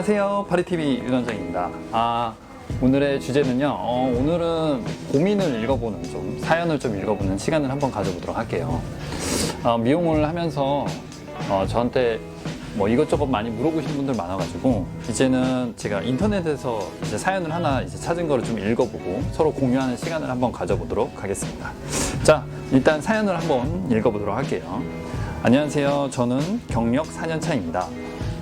안녕하세요. 파리TV 윤원장입니다. 아, 오늘의 주제는요. 어, 오늘은 고민을 읽어보는 좀, 사연을 좀 읽어보는 시간을 한번 가져보도록 할게요. 어, 미용을 하면서 어, 저한테 뭐 이것저것 많이 물어보시는 분들 많아가지고 이제는 제가 인터넷에서 이제 사연을 하나 이제 찾은 거를 좀 읽어보고 서로 공유하는 시간을 한번 가져보도록 하겠습니다. 자, 일단 사연을 한번 읽어보도록 할게요. 안녕하세요. 저는 경력 4년 차입니다.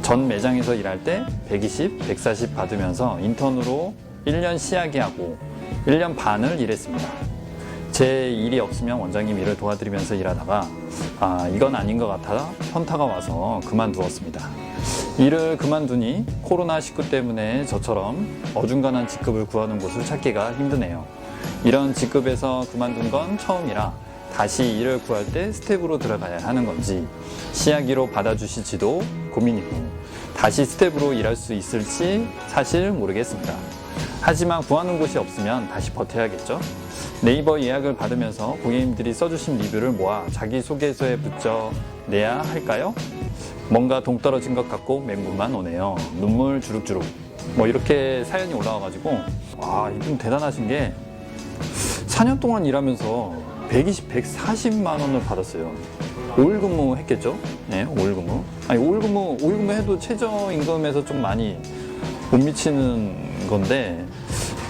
전 매장에서 일할 때 120, 140 받으면서 인턴으로 1년 시하게 하고 1년 반을 일했습니다. 제 일이 없으면 원장님 일을 도와드리면서 일하다가 아 이건 아닌 것 같아 현타가 와서 그만두었습니다. 일을 그만두니 코로나19 때문에 저처럼 어중간한 직급을 구하는 곳을 찾기가 힘드네요. 이런 직급에서 그만둔 건 처음이라 다시 일을 구할 때 스텝으로 들어가야 하는 건지 시야기로 받아주실지도 고민이고 다시 스텝으로 일할 수 있을지 사실 모르겠습니다. 하지만 구하는 곳이 없으면 다시 버텨야겠죠? 네이버 예약을 받으면서 고객님들이 써주신 리뷰를 모아 자기소개서에 붙여 내야 할까요? 뭔가 동떨어진 것 같고 맹분만 오네요. 눈물 주룩주룩. 뭐 이렇게 사연이 올라와가지고 와 이분 대단하신 게 4년 동안 일하면서 120, 140만 원을 받았어요. 5일 근무 했겠죠? 네, 5일 근무. 아니, 5일 근무, 5일 근무 해도 최저임금에서 좀 많이 못 미치는 건데,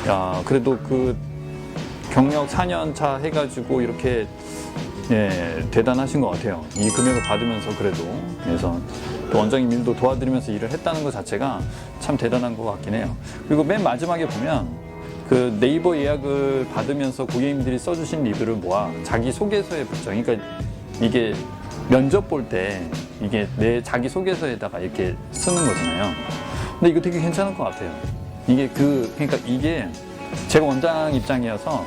야, 그래도 그 경력 4년 차 해가지고 이렇게 예, 대단하신 것 같아요. 이 금액을 받으면서 그래도. 그래서 또 원장님 일도 도와드리면서 일을 했다는 것 자체가 참 대단한 것 같긴 해요. 그리고 맨 마지막에 보면 그 네이버 예약을 받으면서 고객님들이 써주신 리뷰를 모아 자기 소개서에 붙여. 그러니까 이게 면접 볼 때 이게 내 자기 소개서에다가 이렇게 쓰는 거잖아요. 근데 이거 되게 괜찮을 것 같아요. 이게 그, 그러니까 이게 제가 원장 입장이어서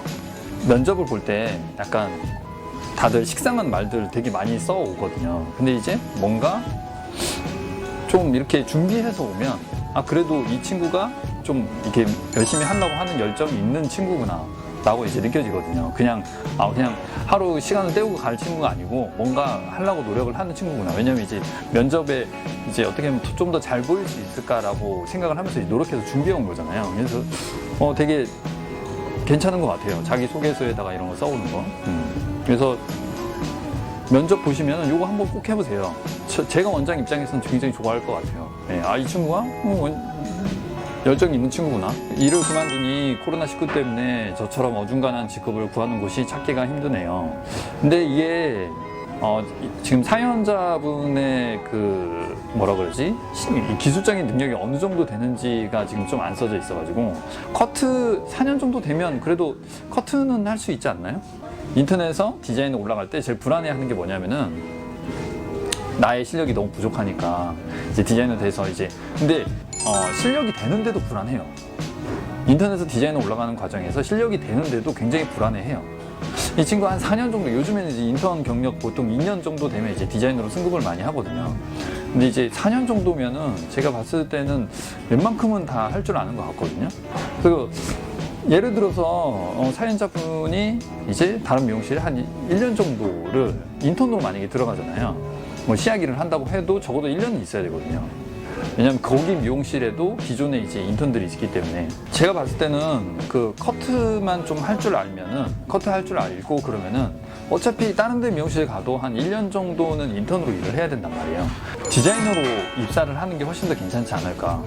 면접을 볼 때 약간 다들 식상한 말들 되게 많이 써 오거든요. 근데 이제 뭔가 좀 이렇게 준비해서 오면 아 그래도 이 친구가 좀 이렇게 열심히 하려고 하는 열정이 있는 친구구나 라고 이제 느껴지거든요. 그냥 아 그냥 하루 시간을 때우고 갈 친구가 아니고 뭔가 하려고 노력을 하는 친구구나. 왜냐면 이제 면접에 이제 어떻게 하면 좀 더 잘 보일 수 있을까라고 생각을 하면서 노력해서 준비해 온 거잖아요. 그래서 어 되게 괜찮은 것 같아요. 자기 소개서에다가 이런 거 써오는 거. 음. 그래서 면접 보시면 요거 한번 꼭 해보세요. 저- 제가 원장 입장에서는 굉장히 좋아할 것 같아요. 네, 아, 이 친구가 어, 원- 열정 있는 친구구나. 일을 그만두니 코로나19 때문에 저처럼 어중간한 직급을 구하는 곳이 찾기가 힘드네요. 근데 이게 어, 이- 지금 사연자분의 그 뭐라 그러지 기술적인 능력이 어느 정도 되는지가 지금 좀 안 써져 있어가지고 커트 4년 정도 되면 그래도 커트는 할 수 있지 않나요? 인터넷에서 디자인을 올라갈 때 제일 불안해하는 게 뭐냐면은 나의 실력이 너무 부족하니까 이제 디자이너 돼서 이제 근데 어, 실력이 되는데도 불안해요. 인터넷에서 디자이너 올라가는 과정에서 실력이 되는데도 굉장히 불안해해요. 이 친구 한 4년 정도 요즘에는 이제 인턴 경력 보통 2년 정도 되면 이제 디자이너로 승급을 많이 하거든요. 근데 이제 4년 정도면은 제가 봤을 때는 웬만큼은 다 할 줄 아는 것 같거든요. 그리고 예를 들어서 어, 사연자분이 이제 다른 미용실에 한 1년 정도를 인턴으로 만약에 들어가잖아요. 뭐 시야기를 한다고 해도 적어도 1년은 있어야 되거든요. 왜냐면 거기 미용실에도 기존에 이제 인턴들이 있기 때문에 제가 봤을 때는 그 커트만 좀 할 줄 알면은 커트 할 줄 알고 그러면은 어차피 다른 데 미용실에 가도 한 1년 정도는 인턴으로 일을 해야 된단 말이에요. 디자이너로 입사를 하는 게 훨씬 더 괜찮지 않을까.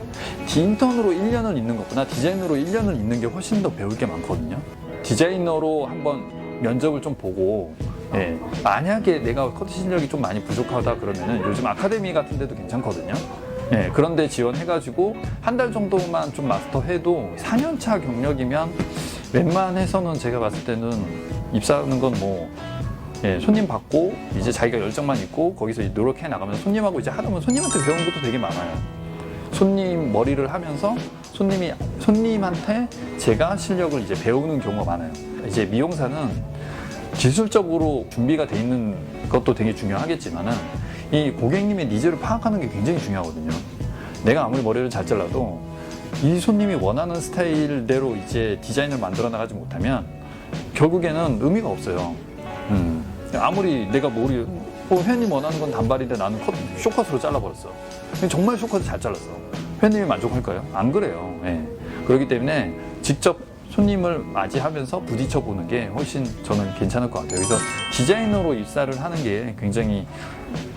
인턴으로 1년을 있는 것보다 디자이너로 1년을 있는 게 훨씬 더 배울 게 많거든요. 디자이너로 한번 면접을 좀 보고 예, 만약에 내가 커트 실력이 좀 많이 부족하다 그러면은 요즘 아카데미 같은 데도 괜찮거든요. 예, 그런데 지원해가지고 한 달 정도만 좀 마스터해도 4년차 경력이면 웬만해서는 제가 봤을 때는 입사하는 건뭐 예, 손님 받고 이제 자기가 열정만 있고 거기서 노력해 나가면서 손님하고 이제 하다 보면 손님한테 배우는 것도 되게 많아요. 손님 머리를 하면서 손님이 손님한테 제가 실력을 이제 배우는 경우가 많아요. 이제 미용사는 기술적으로 준비가 돼 있는 것도 되게 중요하겠지만은 이 고객님의 니즈를 파악하는 게 굉장히 중요하거든요. 내가 아무리 머리를 잘 잘라도 이 손님이 원하는 스타일대로 이제 디자인을 만들어 나가지 못하면 결국에는 의미가 없어요. 음. 아무리 내가 머리, 어, 회원님 원하는 건 단발인데 나는 컷, 쇼컷으로 잘라버렸어. 정말 쇼컷을 잘 잘랐어. 대표님이 만족할까요? 안 그래요. 예. 그렇기 때문에 직접 손님을 맞이하면서 부딪혀 보는 게 훨씬 저는 괜찮을 것 같아요. 그래서 디자이너로 입사를 하는 게 굉장히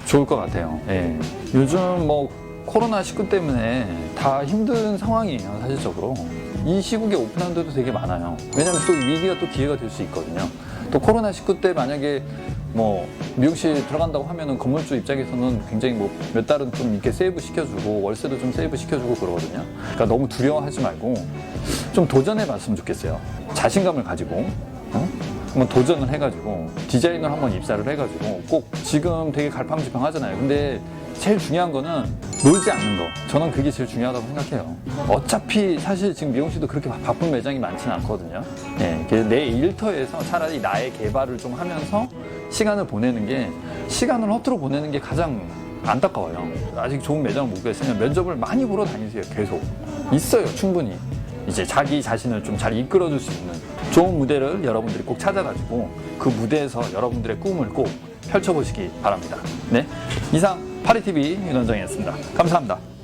좋을 것 같아요. 예. 요즘 뭐 코로나 19 때문에 다 힘든 상황이에요, 사실적으로. 이 시국에 오픈한 데도 되게 많아요. 왜냐면 또 위기가 또 기회가 될 수 있거든요. 또 코로나 19 때 만약에 뭐 미용실 들어간다고 하면은 건물주 입장에서는 굉장히 뭐 몇 달은 좀 이렇게 세이브 시켜주고 월세도 좀 세이브 시켜주고 그러거든요. 그러니까 너무 두려워하지 말고 좀 도전해 봤으면 좋겠어요. 자신감을 가지고 어? 한번 도전을 해가지고 디자이너를 한번 입사를 해가지고 꼭 지금 되게 갈팡질팡하잖아요. 근데 제일 중요한 거는 놀지 않는 거. 저는 그게 제일 중요하다고 생각해요. 어차피 사실 지금 미용실도 그렇게 바- 바쁜 매장이 많지는 않거든요. 예, 그래서 내 일터에서 차라리 나의 개발을 좀 하면서 시간을 보내는 게 시간을 허투루 보내는 게 가장 안타까워요. 아직 좋은 매장을 못 구했으면 면접을 많이 보러 다니세요. 계속 있어요, 충분히. 이제 자기 자신을 좀 잘 이끌어줄 수 있는 좋은 무대를 여러분들이 꼭 찾아가지고 그 무대에서 여러분들의 꿈을 꼭 펼쳐보시기 바랍니다. 네, 이상 파리TV 윤원정이었습니다. 감사합니다.